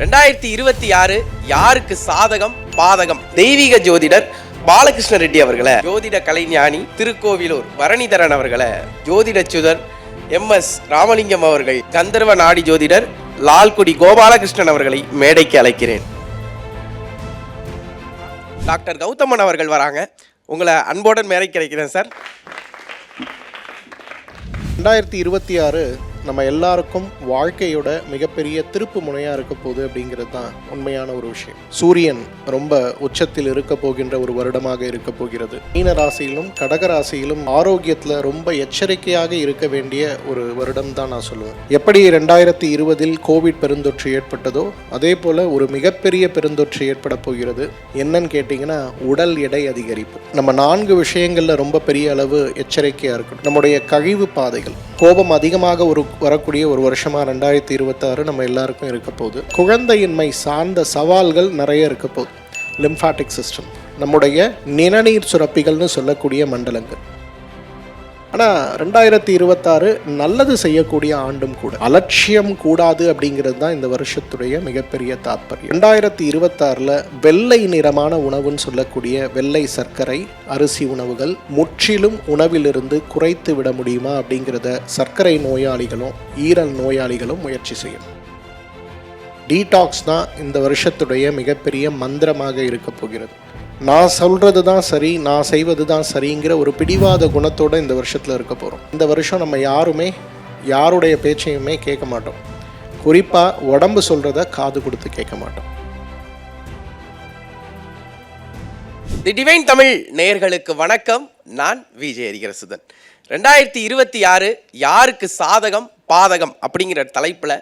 ரெண்டாயிரத்தி இருபத்தி ஆறு யாருக்கு சாதகம் பாதகம்? தெய்வீக ஜோதிடர் பாலகிருஷ்ண ரெட்டி அவர்களை. ஜோதிட கலைஞானி திருக்கோவிலூர் பரணிதரன் அவர்களை. ஜோதிட சுதர் எம் எஸ் ராமலிங்கம் அவர்கள். கந்தர்வ நாடி ஜோதிடர் லால்குடி கோபாலகிருஷ்ணன் அவர்களை மேடைக்கு அழைக்கிறேன். டாக்டர் கௌதமன் அவர்கள் வராங்க. உங்களை அன்போடன் மேடைக்கு அழைக்கிறேன் சார். ரெண்டாயிரத்தி இருபத்தி ஆறு நம்ம எல்லாருக்கும் வாழ்க்கையோட மிகப்பெரிய திருப்பு முனையாக இருக்க போகுது அப்படிங்கிறது தான் உண்மையான ஒரு விஷயம். சூரியன் ரொம்ப உச்சத்தில் இருக்க போகின்ற ஒரு வருடமாக இருக்க போகிறது. மீன ராசியிலும் கடக ராசியிலும் ஆரோக்கியத்தில் ரொம்ப எச்சரிக்கையாக இருக்க வேண்டிய ஒரு வருடம் தான் நான் சொல்லுவேன். எப்படி ரெண்டாயிரத்தி இருபதில் கோவிட் பெருந்தொற்று ஏற்பட்டதோ அதே போல ஒரு மிகப்பெரிய பெருந்தொற்று ஏற்பட போகிறது. என்னன்னு கேட்டிங்கன்னா உடல் எடை அதிகரிப்பு. நம்ம நான்கு விஷயங்களில் ரொம்ப பெரிய அளவு எச்சரிக்கையாக இருக்கணும். நம்முடைய கழிவு பாதைகள். கோபம் அதிகமாக ஒரு வரக்கூடிய ஒரு வருஷமா ரெண்டாயிரத்தி இருபத்தாறு நம்ம எல்லாருக்கும் இருக்க போகுது. குழந்தையின்மை சார்ந்த சவால்கள் நிறைய இருக்க போகுது. லிம்ஃபாட்டிக் சிஸ்டம் நம்முடைய நிணநீர் சுரப்பிகள்னு சொல்லக்கூடிய மண்டலங்கள். ஆனால் ரெண்டாயிரத்தி இருபத்தாறு நல்லது செய்யக்கூடிய ஆண்டும் கூட. அலட்சியம் கூடாது அப்படிங்கிறது தான் இந்த வருஷத்துடைய மிகப்பெரிய தாற்பயம். ரெண்டாயிரத்தி இருபத்தாறில் வெள்ளை நிறமான உணவுன்னு சொல்லக்கூடிய வெள்ளை சர்க்கரை அரிசி உணவுகள் முற்றிலும் உணவிலிருந்து குறைத்து விட முடியுமா அப்படிங்கிறத சர்க்கரை நோயாளிகளும் ஈரல் நோயாளிகளும் முயற்சி செய்யும் டீடாக்ஸ் தான் இந்த வருஷத்துடைய மிகப்பெரிய மந்திரமாக இருக்க போகிறது. நான் சொல்கிறது தான் சரி நான் செய்வது தான் சரிங்கிற ஒரு பிடிவாத குணத்தோடு இந்த வருஷத்தில் இருக்க போகிறோம் இந்த வருஷம் நம்ம யாருமே யாருடைய பேச்சையுமே கேட்க மாட்டோம். குறிப்பாக உடம்பு சொல்கிறத காது கொடுத்து கேட்க மாட்டோம். தி டிவைன் தமிழ் நேயர்களுக்கு வணக்கம். நான் விஜய் ஹரிகரசுதன் ரெண்டாயிரத்தி இருபத்தி ஆறு யாருக்கு சாதகம் பாதகம் அப்படிங்கிற தலைப்பில்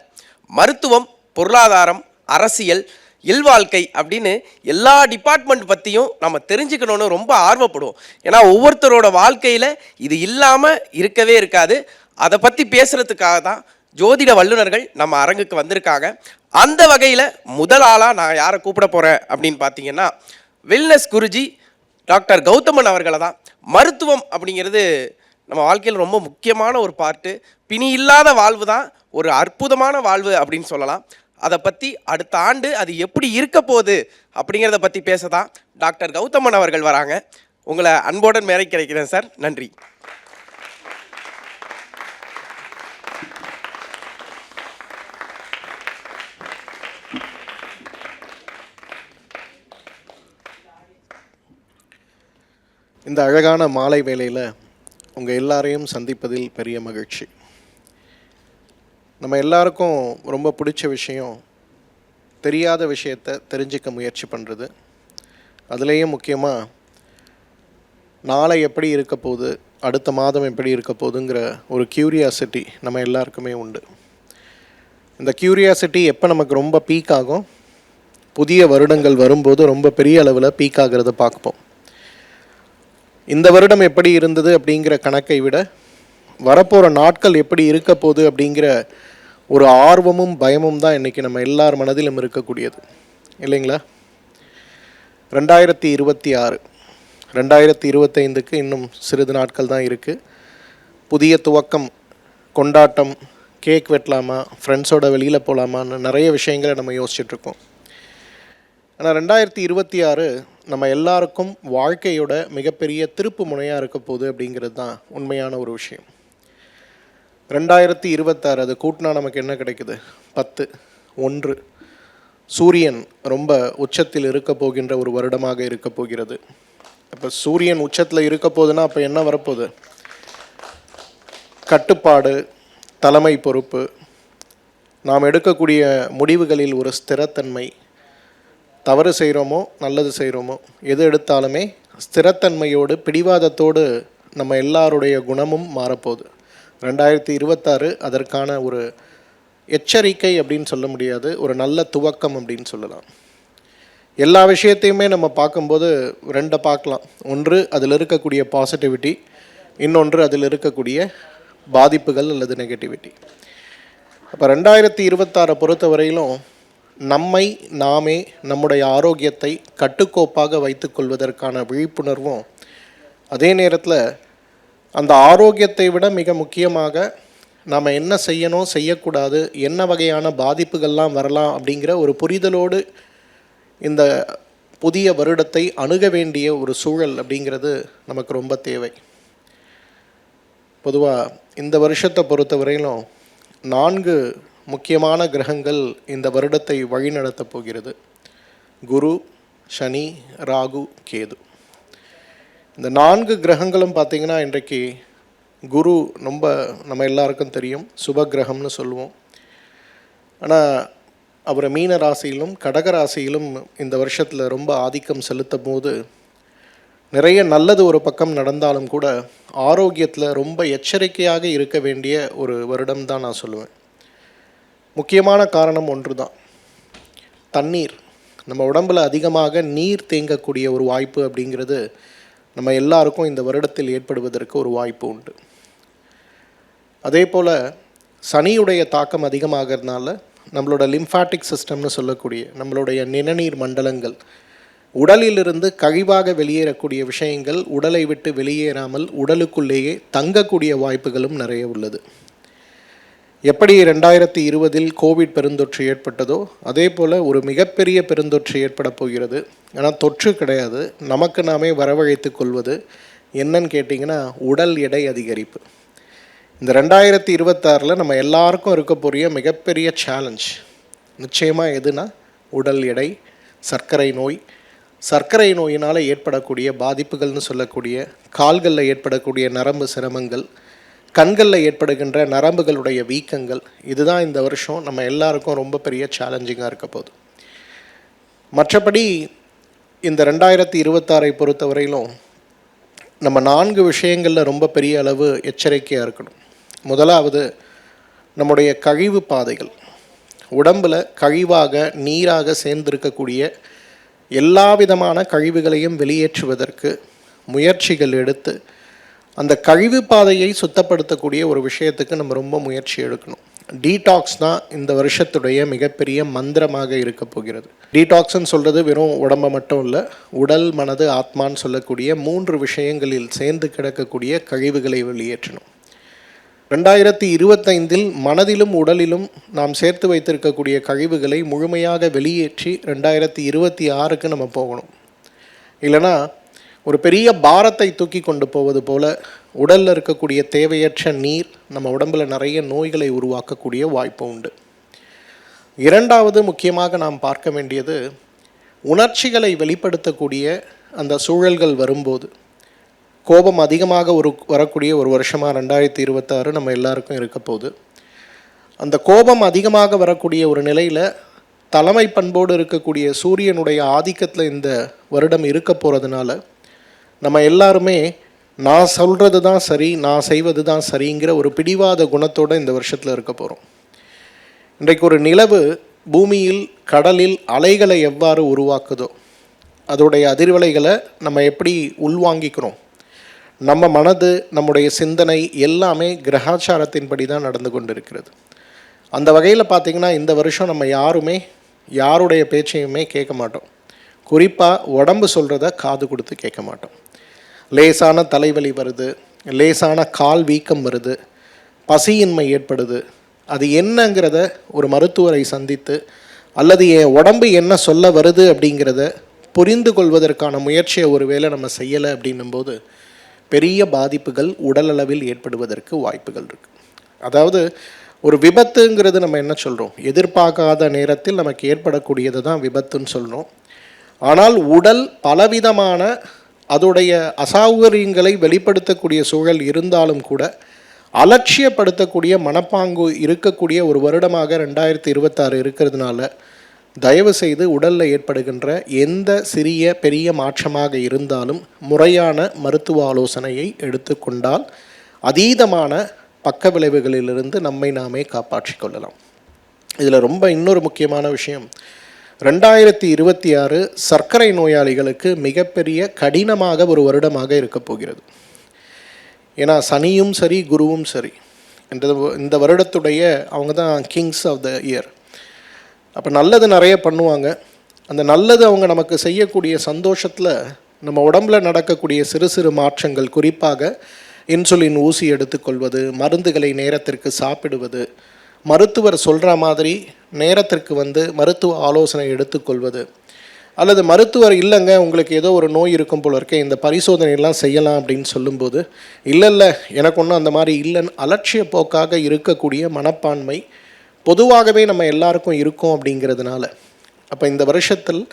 மருத்துவம் பொருளாதாரம் அரசியல் இல்வாழ்க்கை அப்படின்னு எல்லா டிபார்ட்மெண்ட் பற்றியும் நம்ம தெரிஞ்சுக்கணும்னு ரொம்ப ஆர்வப்படுவோம். ஏன்னா ஒவ்வொருத்தரோட வாழ்க்கையில் இது இல்லாமல் இருக்கவே இருக்காது. அதை பற்றி பேசுகிறதுக்காக தான் ஜோதிட வல்லுநர்கள் நம்ம அரங்குக்கு வந்திருக்காங்க. அந்த வகையில் முதல் ஆளாக நான் யாரை கூப்பிட போகிறேன் அப்படின்னு பார்த்தீங்கன்னா வெல்னஸ் குருஜி டாக்டர் கௌதமன் அவர்களை தான். மருத்துவம் அப்படிங்கிறது நம்ம வாழ்க்கையில் ரொம்ப முக்கியமான ஒரு பார்ட்டு பிணி இல்லாத வாழ்வு தான் ஒரு அற்புதமான வாழ்வு அப்படின்னு சொல்லலாம். அதை பற்றி அடுத்த ஆண்டு அது எப்படி இருக்க போகுது அப்படிங்கிறத பற்றி பேச தான் டாக்டர் கௌதமன் அவர்கள் வராங்க. உங்களை அன்போடன் மேரை கிடைக்கிறேன் சார். நன்றி. இந்த அழகான மாலை வேளையில் உங்கள் எல்லாரையும் சந்திப்பதில் பெரிய மகிழ்ச்சி. நம்ம எல்லாருக்கும் ரொம்ப பிடிச்ச விஷயம் தெரியாத விஷயத்தை தெரிஞ்சுக்க முயற்சி பண்ணுறது அதுலேயும் முக்கியமாக நாளை எப்படி இருக்க போகுது அடுத்த மாதம் எப்படி இருக்க போகுதுங்கிற ஒரு கியூரியாசிட்டி நம்ம எல்லாருக்குமே உண்டு. இந்த க்யூரியாசிட்டி எப்போ நமக்கு ரொம்ப பீக் ஆகும்? புதிய வருடங்கள் வரும்போது ரொம்ப பெரிய அளவில் பீக் ஆகிறத பார்ப்போம். இந்த வருடம் எப்படி இருந்தது அப்படிங்கிற கணக்கை விட வரப்போகிற நாட்கள் எப்படி இருக்க போகுது அப்படிங்கிற ஒரு ஆர்வமும் பயமும் தான் இன்றைக்கி நம்ம எல்லார் மனதிலும் இருக்கக்கூடியது. இல்லைங்களா? ரெண்டாயிரத்தி இருபத்தி ஆறு ரெண்டாயிரத்தி இருபத்தைந்துக்கு இன்னும் சிறிது நாட்கள் தான் இருக்குது புதிய துவக்கம் கொண்டாட்டம் கேக் வெட்டலாமா ஃப்ரெண்ட்ஸோட வெளியில் போகலாமான்னு நிறைய விஷயங்களை நம்ம யோசிச்சுட்ருக்கோம் ஆனால் ரெண்டாயிரத்தி இருபத்தி ஆறு நம்ம எல்லாருக்கும் வாழ்க்கையோட மிகப்பெரிய திருப்பு முனையாக இருக்க போகுது அப்படிங்கிறது தான் உண்மையான ஒரு விஷயம். ரெண்டாயிரத்தி இருபத்தாறு அது கூட்டினா நமக்கு என்ன கிடைக்குது? பத்து ஒன்று. சூரியன் ரொம்ப உச்சத்தில் இருக்க போகின்ற ஒரு வருடமாக இருக்க போகிறது. அப்போ சூரியன் உச்சத்தில் இருக்க போகுதுன்னா அப்போ என்ன வரப்போகுது? கட்டுப்பாடு தலைமை பொறுப்பு. நாம் எடுக்கக்கூடிய முடிவுகளில் ஒரு ஸ்திரத்தன்மை. தவறு செய்கிறோமோ நல்லது செய்கிறோமோ எது எடுத்தாலுமே ஸ்திரத்தன்மையோடு பிடிவாதத்தோடு நம்ம எல்லாருடைய குணமும் மாறப்போகுது. ரெண்டாயிரத்தி இருபத்தாறு அதற்கான ஒரு எச்சரிக்கை அப்படின்னு சொல்ல முடியாது ஒரு நல்ல துவக்கம் அப்படின்னு சொல்லலாம். எல்லா விஷயத்தையுமே நம்ம பார்க்கும்போது ரெண்டை பார்க்கலாம். ஒன்று அதில் இருக்கக்கூடிய பாசிட்டிவிட்டி இன்னொன்று அதில் இருக்கக்கூடிய பாதிப்புகள் அல்லது நெகட்டிவிட்டி அப்போ ரெண்டாயிரத்தி இருபத்தாறை பொறுத்தவரையிலும் நம்மை நாமே நம்முடைய ஆரோக்கியத்தை கட்டுக்கோப்பாக வைத்துக்கொள்வதற்கான விழிப்புணர்வும் அதே நேரத்தில் அந்த ஆரோக்கியத்தை விட மிக முக்கியமாக நாம் என்ன செய்யணும் செய்யக்கூடாது என்ன வகையான பாதிப்புகள்லாம் வரலாம் அப்படிங்கிற ஒரு புரிதலோடு இந்த புதிய வருடத்தை அணுக வேண்டிய ஒரு சூழல் அப்படிங்கிறது நமக்கு ரொம்ப தேவை. பொதுவாக இந்த வருஷத்தை பொறுத்தவரையிலும் நான்கு முக்கியமான கிரகங்கள் இந்த வருடத்தை வழிநடத்தப் போகிறது. குரு சனி ராகு கேது. இந்த நான்கு கிரகங்களும் பார்த்திங்கன்னா இன்றைக்கு குரு ரொம்ப நம்ம எல்லாருக்கும் தெரியும் சுப கிரகம்னு சொல்லுவோம். ஆனால் அவரை மீன ராசியிலும் கடக ராசியிலும் இந்த வருஷத்தில் ரொம்ப ஆதிக்கம் செலுத்தும் போது நிறைய நல்லது ஒரு பக்கம் நடந்தாலும் கூட ஆரோக்கியத்தில் ரொம்ப எச்சரிக்கையாக இருக்க வேண்டிய ஒரு வருடம் தான் நான் சொல்லுவேன். முக்கியமான காரணம் ஒன்று தான் தண்ணீர். நம்ம உடம்பில் அதிகமாக நீர் தேங்கக்கூடிய ஒரு வாய்ப்பு அப்படிங்கிறது நம்ம எல்லாருக்கும் இந்த வருடத்தில் ஏற்படுவதற்கு ஒரு வாய்ப்பு உண்டு. அதே போல் சனியுடைய தாக்கம் அதிகமாகிறதுனால நம்மளோட லிம்ஃபாட்டிக் சிஸ்டம்னு சொல்லக்கூடிய நம்மளுடைய நிணநீர் மண்டலங்கள் உடலிலிருந்து கழிவாக வெளியேறக்கூடிய விஷயங்கள் உடலை விட்டு வெளியேறாமல் உடலுக்குள்ளேயே தங்கக்கூடிய வாய்ப்புகளும் நிறைய உள்ளது. எப்படி ரெண்டாயிரத்தி இருபதில் கோவிட் பெருந்தொற்று ஏற்பட்டதோ அதே போல் ஒரு மிகப்பெரிய பெருந்தொற்று ஏற்பட போகிறது. ஆனால் தொற்று கிடையாது. நமக்கு நாமே வரவழைத்து கொள்வது என்னன்னு கேட்டிங்கன்னா உடல் எடை அதிகரிப்பு. இந்த ரெண்டாயிரத்தி இருபத்தாறில் நம்ம எல்லாருக்கும் இருக்கக்கூடிய மிகப்பெரிய சேலஞ்ச் நிச்சயமாக எதுனா உடல் எடை சர்க்கரை நோய். சர்க்கரை நோயினால் ஏற்படக்கூடிய பாதிப்புகள்னு சொல்லக்கூடிய கால்களில் ஏற்படக்கூடிய நரம்பு சிரமங்கள் கண்களில் ஏற்படுகின்ற நரம்புகளுடைய வீக்கங்கள் இதுதான் இந்த வருஷம் நம்ம எல்லாருக்கும் ரொம்ப பெரிய சேலஞ்சிங்காக இருக்க போகுது. மற்றபடி இந்த ரெண்டாயிரத்தி இருபத்தாறை பொறுத்தவரையிலும் நம்ம நான்கு விஷயங்களில் ரொம்ப பெரிய அளவு எச்சரிக்கையாக இருக்கணும். முதலாவது நம்முடைய கழிவு பாதைகள். உடம்பில் கழிவாக நீராக சேர்ந்திருக்கக்கூடிய எல்லா விதமான கழிவுகளையும் வெளியேற்றுவதற்கு முயற்சிகள் எடுத்து அந்த கழிவு பாதையை சுத்தப்படுத்தக்கூடிய ஒரு விஷயத்துக்கு நம்ம ரொம்ப முயற்சி எடுக்கணும். டீடாக்ஸ் தான் இந்த வருஷத்துடைய மிகப்பெரிய மந்திரமாக இருக்க போகிறது. டீடாக்ஸ்ன்னு சொல்கிறது வெறும் உடம்பை மட்டும் இல்லை உடல் மனது ஆத்மான்னு சொல்லக்கூடிய மூன்று விஷயங்களில் சேர்ந்து கிடக்கக்கூடிய கழிவுகளை வெளியேற்றணும். ரெண்டாயிரத்தி இருபத்தைந்தில் மனதிலும் உடலிலும் நாம் சேர்த்து வைத்திருக்கக்கூடிய கழிவுகளை முழுமையாக வெளியேற்றி ரெண்டாயிரத்தி இருபத்தி ஆறுக்கு நம்ம போகணும். இல்லைனா ஒரு பெரிய பாரத்தை தூக்கி கொண்டு போவது போல் உடலில் இருக்கக்கூடிய தேவையற்ற நீர் நம்ம உடம்பில் நிறைய நோய்களை உருவாக்கக்கூடிய வாய்ப்பு உண்டு. இரண்டாவது முக்கியமாக நாம் பார்க்க வேண்டியது உணர்ச்சிகளை வெளிப்படுத்தக்கூடிய அந்த சூழல்கள் வரும்போது. கோபம் அதிகமாக ஒரு வரக்கூடிய ஒரு வருஷமாக ரெண்டாயிரத்தி இருபத்தாறு நம்ம எல்லாருக்கும் இருக்க போகுது அந்த கோபம் அதிகமாக வரக்கூடிய ஒரு நிலையில் தலைமை பண்போடு இருக்கக்கூடிய சூரியனுடைய ஆதிக்கத்தில் இந்த வருடம் இருக்க போகிறதுனால நம்ம எல்லாருமே நான் சொல்கிறது தான் சரி நான் செய்வது தான் சரிங்கிற ஒரு பிடிவாத குணத்தோடு இந்த வருஷத்தில் இருக்க போகிறோம் இன்றைக்கு ஒரு நிலவு பூமியில் கடலில் அலைகளை எவ்வாறு உருவாக்குதோ அதோடைய அதிர்வலைகளை நம்ம எப்படி உள்வாங்கிக்கிறோம் நம்ம மனது நம்முடைய சிந்தனை எல்லாமே கிரகாச்சாரத்தின்படி தான் நடந்து கொண்டிருக்கிறது. அந்த வகையில் பார்த்திங்கன்னா இந்த வருஷம் நம்ம யாருமே யாருடைய பேச்சையுமே கேட்க மாட்டோம். குறிப்பாக உடம்பு சொல்கிறத காது கொடுத்து கேட்க மாட்டோம். லேசான தலைவலி வருது லேசான கால் வீக்கம் வருது பசியின்மை ஏற்படுது. அது என்னங்கிறத ஒரு மருத்துவரை சந்தித்து அல்லது என் உடம்பு என்ன சொல்ல வருது அப்படிங்கிறத புரிந்து கொள்வதற்கான முயற்சியை ஒருவேளை நம்ம செய்யலை அப்படின்னும்போது பெரிய பாதிப்புகள் உடலளவில் ஏற்படுவதற்கு வாய்ப்புகள் இருக்குது அதாவது ஒரு விபத்துங்கிறது நம்ம என்ன சொல்கிறோம் எதிர்பார்க்காத நேரத்தில் நமக்கு ஏற்படக்கூடியது தான் விபத்துன்னு சொல்கிறோம் ஆனால் உடல் பலவிதமான அதோடைய அசௌகரியங்களை வெளிப்படுத்தக்கூடிய சூழல் இருந்தாலும் கூட அலட்சியப்படுத்தக்கூடிய மனப்பாங்கு இருக்கக்கூடிய ஒரு வருடமாக ரெண்டாயிரத்தி இருபத்தாறு இருக்கிறதுனால தயவு செய்து உடலில் ஏற்படுகின்ற எந்த சிறிய பெரிய மாற்றமாக இருந்தாலும் முறையான மருத்துவ ஆலோசனையை எடுத்துக்கொண்டால் அதீதமான பக்க விளைவுகளிலிருந்து நம்மை நாமே காப்பாற்றிக் கொள்ளலாம். இதில் ரொம்ப இன்னொரு முக்கியமான விஷயம் ரெண்டாயிரத்தி இருபத்தி ஆறு சர்க்கரை நோயாளிகளுக்கு மிகப்பெரிய கடினமாக ஒரு வருடமாக இருக்க போகிறது. ஏன்னா சனியும் சரி குருவும் சரி. இந்த இந்த வருடத்துடைய அவங்க தான் கிங்ஸ் ஆஃப் த இயர் அப்போ நல்லது நிறைய பண்ணுவாங்க. அந்த நல்லது அவங்க நமக்கு செய்யக்கூடிய சந்தோஷத்தில் நம்ம உடம்புல நடக்கக்கூடிய சிறு சிறு மாற்றங்கள் குறிப்பாக இன்சுலின் ஊசி எடுத்துக்கொள்வது மருந்துகளை நேரத்திற்கு சாப்பிடுவது மருத்துவர் சொல்கிற மாதிரி நேரத்திற்கு வந்து மருத்துவ ஆலோசனை எடுத்துக்கொள்வது. அல்லது மருத்துவர் இல்லைங்க உங்களுக்கு ஏதோ ஒரு நோய் இருக்கும் போல இருக்கே இந்த பரிசோதனையெல்லாம் செய்யலாம் அப்படின்னு சொல்லும்போது இல்லை இல்லை எனக்கு ஒன்றும் அந்த மாதிரி இல்லைன்னு அலட்சிய போக்காக இருக்கக்கூடிய மனப்பான்மை பொதுவாகவே நம்ம எல்லாருக்கும் இருக்கும் அப்படிங்கிறதுனால. அப்போ இந்த வருஷத்தில்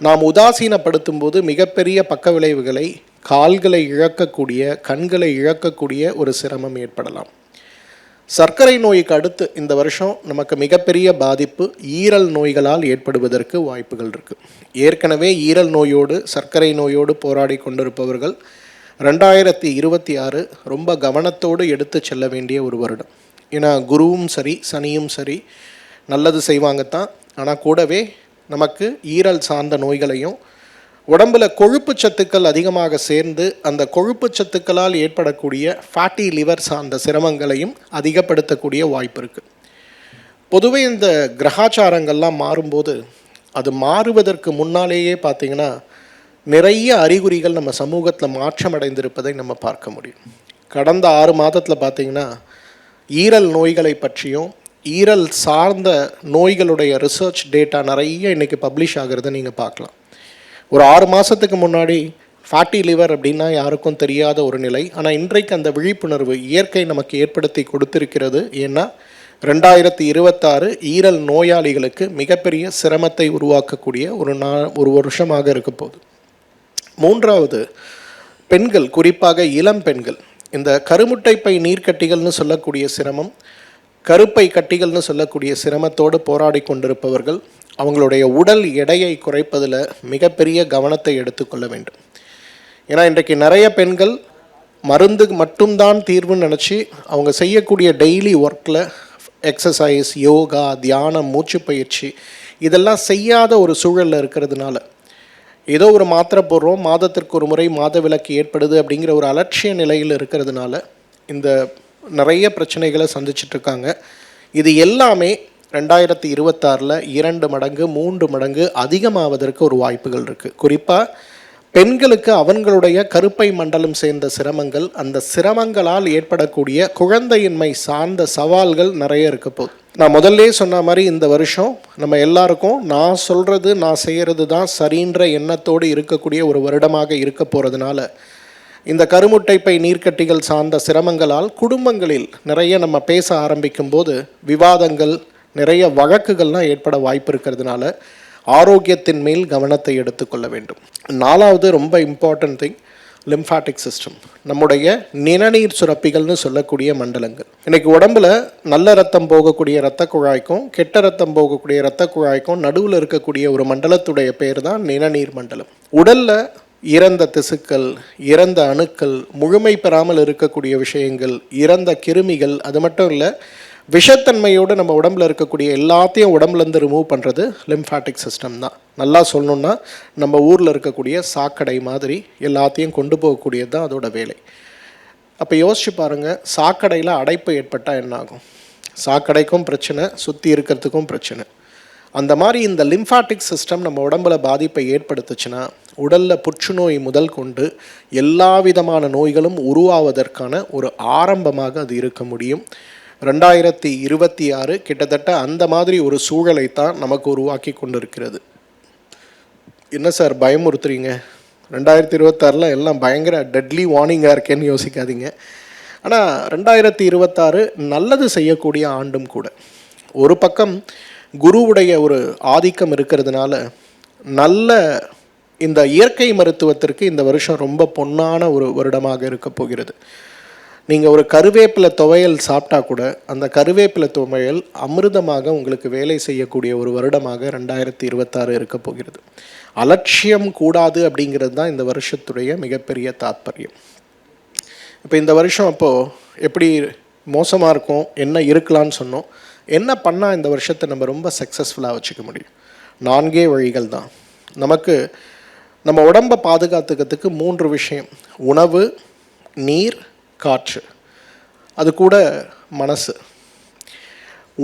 நாம் உதாசீனப்படுத்தும் போது மிகப்பெரிய பக்க விளைவுகளை கால்களை இழக்கக்கூடிய கண்களை இழக்கக்கூடிய ஒரு சிரமம் ஏற்படலாம். சர்க்கரை நோய்க்கு அடுத்து இந்த வருஷம் நமக்கு மிகப்பெரிய பாதிப்பு ஈரல் நோய்களால் ஏற்படுவதற்கு வாய்ப்புகள் இருக்குது ஏற்கனவே ஈரல் நோயோடு சர்க்கரை நோயோடு போராடி கொண்டிருப்பவர்கள் ரெண்டாயிரத்தி இருபத்தி ஆறு ரொம்ப கவனத்தோடு எடுத்து செல்ல வேண்டிய ஒரு வருடம். ஏன்னா குருவும் சரி சனியும் சரி நல்லது செய்வாங்கத்தான். ஆனால் கூடவே நமக்கு ஈரல் சார்ந்த நோய்களையும் உடம்புல கொழுப்பு சத்துக்கள் அதிகமாக சேர்ந்து அந்த கொழுப்பு சத்துக்களால் ஏற்படக்கூடிய ஃபேட்டி லிவர் சார்ந்த சிரமங்களையும் அதிகப்படுத்தக்கூடிய வாய்ப்பு இருக்குது பொதுவே இந்த கிரகாச்சாரங்கள்லாம் மாறும்போது அது மாறுவதற்கு முன்னாலேயே பார்த்தீங்கன்னா நிறைய அறிகுறிகள் நம்ம சமூகத்தில் மாற்றம் அடைந்திருப்பதை நம்ம பார்க்க முடியும். கடந்த ஆறு மாதத்தில் பார்த்தீங்கன்னா ஈரல் நோய்களை பற்றியும் ஈரல் சார்ந்த நோய்களுடைய ரிசர்ச் டேட்டா நிறைய இன்றைக்கி பப்ளிஷ் ஆகிறத நீங்கள் பார்க்கலாம். ஒரு ஆறு மாதத்துக்கு முன்னாடி ஃபேட்டி லிவர் அப்படின்னா யாருக்கும் தெரியாத ஒரு நிலை. ஆனால் இன்றைக்கு அந்த விழிப்புணர்வு இயற்கை நமக்கு ஏற்படுத்தி கொடுத்திருக்கிறது ஏன்னா ரெண்டாயிரத்தி இருபத்தாறு ஈரல் நோயாளிகளுக்கு மிகப்பெரிய சிரமத்தை உருவாக்கக்கூடிய ஒரு நா ஒரு வருஷமாக இருக்க போகுது. மூன்றாவது பெண்கள் குறிப்பாக இளம் பெண்கள். இந்த கருமுட்டைப்பை நீர்க்கட்டிகள்னு சொல்லக்கூடிய சிரமம் கருப்பை கட்டிகள்னு சொல்லக்கூடிய சிரமத்தோடு போராடி கொண்டிருப்பவர்கள் அவங்களுடைய உடல் எடையை குறைப்பதில் மிகப்பெரிய கவனத்தை எடுத்துக்கொள்ள வேண்டும். ஏன்னா இன்றைக்கு நிறைய பெண்கள் மருந்து மட்டும்தான் தீர்வுன்னு நினச்சி அவங்க செய்யக்கூடிய டெய்லி ஒர்க்கில் எக்ஸசைஸ் யோகா தியானம் மூச்சு பயிற்சி இதெல்லாம் செய்யாத ஒரு சூழலில் இருக்கிறதுனால ஏதோ ஒரு மாத்திரை போடுறோம் மாதத்திற்கு ஒரு முறை மாத விலக்கு ஏற்படுது அப்படிங்கிற ஒரு அலட்சிய நிலையில் இருக்கிறதுனால இந்த நிறைய பிரச்சனைகளை சந்திச்சிட்டு இருக்காங்க. இது எல்லாமே ரெண்டாயிரத்தி இருபத்தாறில் இரண்டு மடங்கு மூன்று மடங்கு அதிகமாவதற்கு ஒரு வாய்ப்புகள் இருக்குது குறிப்பாக பெண்களுக்கு அவங்களுடைய கருப்பை மண்டலம் சேர்ந்த சிரமங்கள் அந்த சிரமங்களால் ஏற்படக்கூடிய குழந்தையின்மை சார்ந்த சவால்கள் நிறைய இருக்க போகுது. நான் முதல்லே சொன்ன மாதிரி இந்த வருஷம் நம்ம எல்லாருக்கும் நான் சொல்கிறது நான் செய்கிறது தான் சரின்ற எண்ணத்தோடு இருக்கக்கூடிய ஒரு வருடமாக இருக்க போகிறதுனால இந்த கருமுட்டைப்பை நீர்க்கட்டிகள் சார்ந்த சிரமங்களால் குடும்பங்களில் நிறைய நம்ம பேச ஆரம்பிக்கும் போது விவாதங்கள் நிறைய வழக்குகள்லாம் ஏற்பட வாய்ப்பு இருக்கிறதுனால ஆரோக்கியத்தின் மேல் கவனத்தை எடுத்துக்கொள்ள வேண்டும். நாலாவது ரொம்ப இம்பார்ட்டன்ட் திங் லிம்ஃபாட்டிக் சிஸ்டம் நம்முடைய நிணநீர் சுரப்பிகள்னு சொல்லக்கூடிய மண்டலங்கள். இன்னைக்கு உடம்புல நல்ல ரத்தம் போகக்கூடிய இரத்த குழாய்க்கும் கெட்ட ரத்தம் போகக்கூடிய இரத்த குழாய்க்கும் நடுவில் இருக்கக்கூடிய ஒரு மண்டலத்துடைய பேர் தான் நிணநீர் மண்டலம். உடல்ல இறந்த திசுக்கள் இறந்த அணுக்கள் முழுமை பெறாமல் இருக்கக்கூடிய விஷயங்கள் இறந்த கிருமிகள் அது மட்டும் இல்லை விஷத்தன்மையோடு நம்ம உடம்புல இருக்கக்கூடிய எல்லாத்தையும் உடம்புலேருந்து ரிமூவ் பண்ணுறது லிம்ஃபேட்டிக் சிஸ்டம் தான். நல்லா சொல்லணுன்னா நம்ம ஊரில் இருக்கக்கூடிய சாக்கடை மாதிரி எல்லாத்தையும் கொண்டு போகக்கூடியது தான் அதோட வேலை. அப்போ யோசிச்சு பாருங்கள் சாக்கடையில் அடைப்பு ஏற்பட்டால் என்ன ஆகும்? சாக்கடைக்கும் பிரச்சனை சுற்றி இருக்கிறதுக்கும் பிரச்சனை. அந்த மாதிரி இந்த லிம்ஃபாட்டிக் சிஸ்டம் நம்ம உடம்புல பாதிப்பை ஏற்படுத்துச்சுன்னா உடலில் புற்றுநோய் முதல் கொண்டு எல்லா விதமான நோய்களும் உருவாவதற்கான ஒரு ஆரம்பமாக அது இருக்க முடியும். ரெண்டாயிரத்தி இருபத்தி ஆறு கிட்டத்தட்ட அந்த மாதிரி ஒரு சூழலை தான் நமக்கு உருவாக்கி கொண்டிருக்கிறது. என்ன சார் பயமுறுத்துறீங்க? ரெண்டாயிரத்தி இருபத்தாறில் எல்லாம் பயங்கர டெட்லி வார்னிங்காக இருக்கேன்னு யோசிக்காதீங்க. ஆனால் ரெண்டாயிரத்தி இருபத்தாறு நல்லது செய்யக்கூடிய ஆண்டும் கூட. ஒரு பக்கம் குருவுடைய ஒரு ஆதிக்கம் இருக்கிறதுனால நல்ல இந்த இயற்கை மருத்துவத்திற்கு இந்த வருஷம் ரொம்ப பொன்னான ஒரு வருடமாக இருக்க போகிறது. நீங்கள் ஒரு கருவேப்பிலை துவையல் சாப்பிட்டா கூட அந்த கருவேப்பிலை துவையல் அமிர்தமாக உங்களுக்கு வேலை செய்யக்கூடிய ஒரு வருடமாக ரெண்டாயிரத்தி இருபத்தாறு இருக்க போகிறது. அலட்சியம் கூடாது அப்படிங்கிறது தான் இந்த வருஷத்துடைய மிகப்பெரிய தாத்பரியம். இப்போ இந்த வருஷம் அப்போது எப்படி மோசமாக இருக்கும் என்ன இருக்கலாம்னு சொன்னோம். என்ன பண்ணால் இந்த வருஷத்தை நம்ம ரொம்ப சக்ஸஸ்ஃபுல்லாக வச்சுக்க முடியும்? நான்கே வழிகள் தான். நமக்கு நம்ம உடம்பை பாதுகாத்துக்கிறதுக்கு மூன்று விஷயம். உணவு நீர் காற்று. அது கூட மனசு.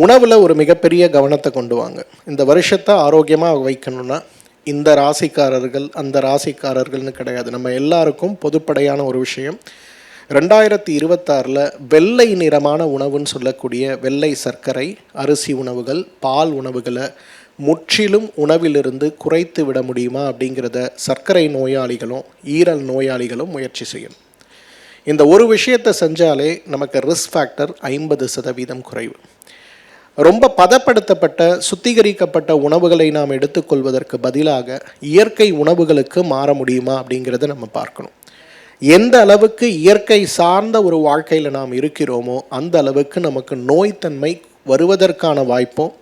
உணவில் ஒரு மிகப்பெரிய கவனத்தை கொண்டு வாங்க. இந்த வருஷத்தை ஆரோக்கியமாக வைக்கணும்னா இந்த ராசிக்காரர்கள் அந்த ராசிக்காரர்கள்னு கிடையாது. நம்ம எல்லாருக்கும் பொதுப்படையான ஒரு விஷயம். ரெண்டாயிரத்தி இருபத்தாறில் வெள்ளை நிறமான உணவுன்னு சொல்லக்கூடிய வெள்ளை சர்க்கரை அரிசி உணவுகள் பால் உணவுகளை முற்றிலும் உணவிலிருந்து குறைத்து விட முடியுமா அப்படிங்கிறத சர்க்கரை நோயாளிகளும் ஈரல் நோயாளிகளும் முயற்சி செய்யணும். இந்த ஒரு விஷயத்தை செஞ்சாலே நமக்கு ரிஸ்க் ஃபேக்டர் ஐம்பது சதவீதம் குறைவு. ரொம்ப பதப்படுத்தப்பட்ட சுத்திகரிக்கப்பட்ட உணவுகளை நாம் எடுத்துக்கொள்வதற்கு பதிலாக இயற்கை உணவுகளுக்கு மாற முடியுமா அப்படிங்கிறத நம்ம பார்க்கணும். எந்த அளவுக்கு இயற்கை சார்ந்த ஒரு வாழ்க்கையில் நாம் இருக்கிறோமோ அந்த அளவுக்கு நமக்கு நோய்த்தன்மை வருவதற்கான வாய்ப்பும்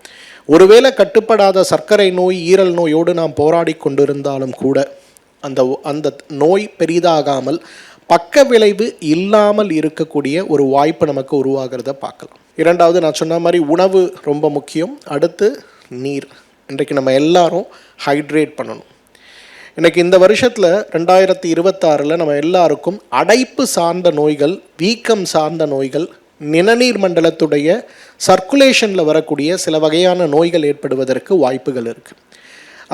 ஒருவேளை கட்டுப்படாத சர்க்கரை நோய் ஈரல் நோயோடு நாம் போராடி கொண்டிருந்தாலும் கூட அந்த அந்த நோய் பெரிதாகாமல் பக்க விளைவு இல்லாமல் இருக்கக்கூடிய ஒரு வாய்ப்பு நமக்கு உருவாகிறத பார்க்கலாம். இரண்டாவது நான் சொன்ன மாதிரி உணவு ரொம்ப முக்கியம். அடுத்து நீர். இன்றைக்கு நம்ம எல்லாரும் ஹைட்ரேட் பண்ணணும். இன்றைக்கி இந்த வருஷத்தில் ரெண்டாயிரத்தி இருபத்தாறில் நம்ம எல்லாருக்கும் அடைப்பு சார்ந்த நோய்கள் வீக்கம் சார்ந்த நோய்கள் நிணநீர் மண்டலத்துடைய சர்க்குலேஷனில் வரக்கூடிய சில வகையான நோய்கள் ஏற்படுவதற்கு வாய்ப்புகள் இருக்குது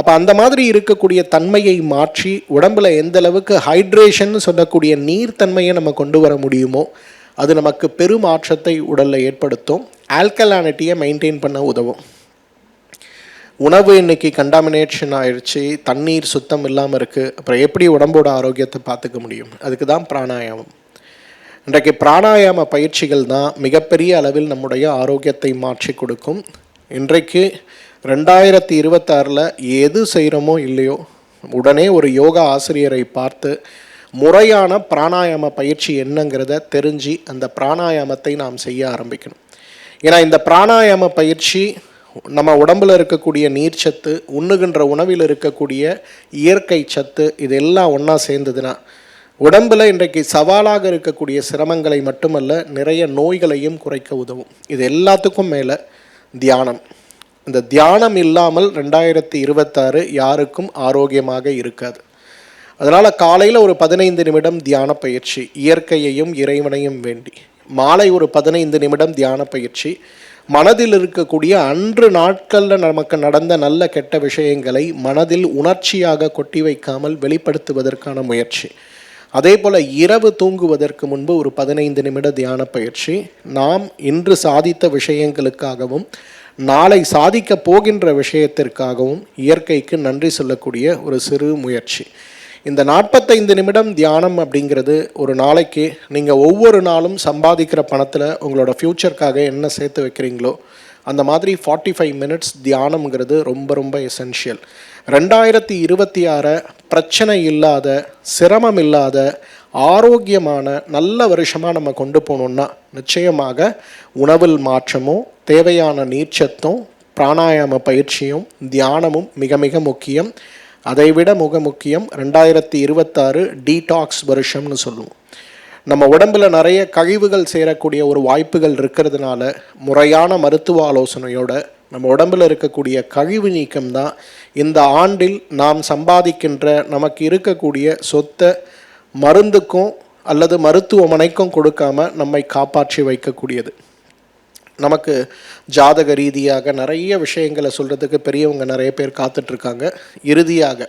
அப்போ அந்த மாதிரி இருக்கக்கூடிய தன்மையை மாற்றி உடம்புல எந்த அளவுக்கு ஹைட்ரேஷன் சொல்லக்கூடிய நீர்த்தன்மையை நம்ம கொண்டு வர முடியுமோ அது நமக்கு பெருமாற்றத்தை உடலில் ஏற்படுத்தும். ஆல்கலானிட்டியை மெயின்டைன் பண்ண உதவும். உணவு இன்னைக்கு கண்டாமினேஷன் ஆயிடுச்சு தண்ணீர் சுத்தம் இல்லாமல் இருக்குது அப்புறம் எப்படி உடம்போட ஆரோக்கியத்தை பார்த்துக்க முடியும்? அதுக்கு தான் பிராணாயாமம். இன்றைக்கு பிராணாயாம பயிற்சிகள் தான் மிகப்பெரிய அளவில் நம்முடைய ஆரோக்கியத்தை மாற்றி கொடுக்கும். இன்றைக்கு ரெண்டாயிரத்தி இருபத்தாறில் எது செய்கிறோமோ இல்லையோ உடனே ஒரு யோகா ஆசிரியரை பார்த்து முறையான பிராணாயாம பயிற்சி என்னங்கிறத தெரிஞ்சு அந்த பிராணாயாமத்தை நாம் செய்ய ஆரம்பிக்கணும். ஏன்னா இந்த பிராணாயாம பயிற்சி நம்ம உடம்புல இருக்கக்கூடிய நீர்ச்சத்து உண்ணுகின்ற உணவில் இருக்கக்கூடிய இயற்கை சத்து இது எல்லாம் ஒன்றா சேர்ந்ததுன்னா உடம்பில் இன்றைக்கு சவாலாக இருக்கக்கூடிய சிரமங்களை மட்டுமல்ல நிறைய நோய்களையும் குறைக்க உதவும். இது எல்லாத்துக்கும் மேலே தியானம். இந்த தியானம் இல்லாமல் ரெண்டாயிரத்தி இருபத்தாறு யாருக்கும் ஆரோக்கியமாக இருக்காது. அதனால் காலையில் ஒரு பதினைந்து நிமிடம் தியான பயிற்சி இயற்கையையும் இறைவனையும் வேண்டி. மாலை ஒரு பதினைந்து நிமிடம் தியான பயிற்சி. மனதில் இருக்கக்கூடிய அன்று நாட்களில் நமக்கு நடந்த நல்ல கெட்ட விஷயங்களை மனதில் உணர்ச்சியாக கொட்டி வைக்காமல் வெளிப்படுத்துவதற்கான முயற்சி. அதே போல் இரவு தூங்குவதற்கு முன்பு ஒரு பதினைந்து நிமிட தியான பயிற்சி. நாம் இன்று சாதித்த விஷயங்களுக்காகவும் நாளை சாதிக்க போகின்ற விஷயத்திற்காகவும் இயற்கைக்கு நன்றி சொல்லக்கூடிய ஒரு சிறு முயற்சி. இந்த நாற்பத்தைந்து நிமிடம் தியானம் அப்படிங்கிறது ஒரு நாளைக்கு நீங்கள் ஒவ்வொரு நாளும் சம்பாதிக்கிற பணத்தில் உங்களோட ஃப்யூச்சர்க்காக என்ன சேர்த்து வைக்கிறீங்களோ அந்த மாதிரி ஃபார்ட்டி ஃபைவ் மினிட்ஸ் தியானம்ங்கிறது ரொம்ப ரொம்ப எசென்ஷியல் ரெண்டாயிரத்தி இருபத்தி ஆறை பிரச்சனை இல்லாத சிரமம் இல்லாத ஆரோக்கியமான நல்ல வருஷமாக நம்ம கொண்டு போகணுன்னா நிச்சயமாக உணவில் மாற்றமும் தேவையான நீர்ச்சத்தும் பிராணாயாம பயிற்சியும் தியானமும் மிக மிக முக்கியம். அதைவிட மிக முக்கியம் ரெண்டாயிரத்தி இருபத்தாறு டீடாக்ஸ் வருஷம்னு சொல்லுவோம். நம்ம உடம்புல நிறைய கழிவுகள் சேரக்கூடிய ஒரு வாய்ப்புகள் இருக்கிறதுனால முறையான மருத்துவ ஆலோசனையோட நம்ம உடம்புல இருக்கக்கூடிய கழிவு நீக்கம் தான் இந்த ஆண்டில் நாம் சம்பாதிக்கின்ற நமக்கு இருக்கக்கூடிய சொத்தை மருந்துக்கும் அல்லது மருத்துவமனைக்கும் கொடுக்காம நம்மை காப்பாற்றி வைக்கக்கூடியது. நமக்கு ஜாதக ரீதியாக நிறைய விஷயங்களை சொல்கிறதுக்கு பெரியவங்க நிறைய பேர் காத்துட்ருக்காங்க. இறுதியாக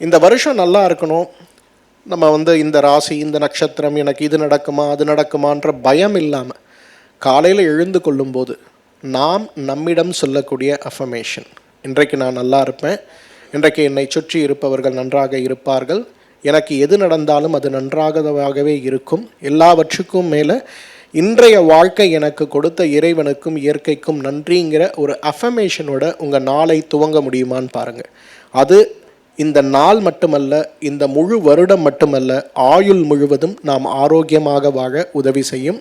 இந்த வருஷம் நல்லா இருக்கணும். நம்ம வந்து இந்த ராசி இந்த நட்சத்திரம் எனக்கு இது நடக்குமா அது நடக்குமான்ற பயம் இல்லாமல் காலையில் எழுந்து கொள்ளும்போது நாம் நம்மிடம் சொல்லக்கூடிய அஃபமேஷன் இன்றைக்கு நான் நல்லா இருப்பேன். இன்றைக்கு என்னை சுற்றி இருப்பவர்கள் நன்றாக இருப்பார்கள். எனக்கு எது நடந்தாலும் அது நன்றாகவே இருக்கும். எல்லாவற்றுக்கும் மேலே இன்றைய வாழ்க்கை எனக்கு கொடுத்த இறைவனுக்கும் இயற்கைக்கும் நன்றிங்கிற ஒரு அஃபமேஷனோட உங்கள் நாளை துவங்க முடியுமான்னு பாருங்கள் அது இந்த நாள் மட்டுமல்ல இந்த முழு வருடம் மட்டுமல்ல ஆயுள் முழுவதும் நாம் ஆரோக்கியமாக வாழ உதவி செய்யும்.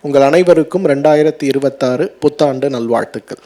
உங்கள் அனைவருக்கும் ரெண்டாயிரத்தி இருபத்தாறு புத்தாண்டு நல்வாழ்த்துக்கள்.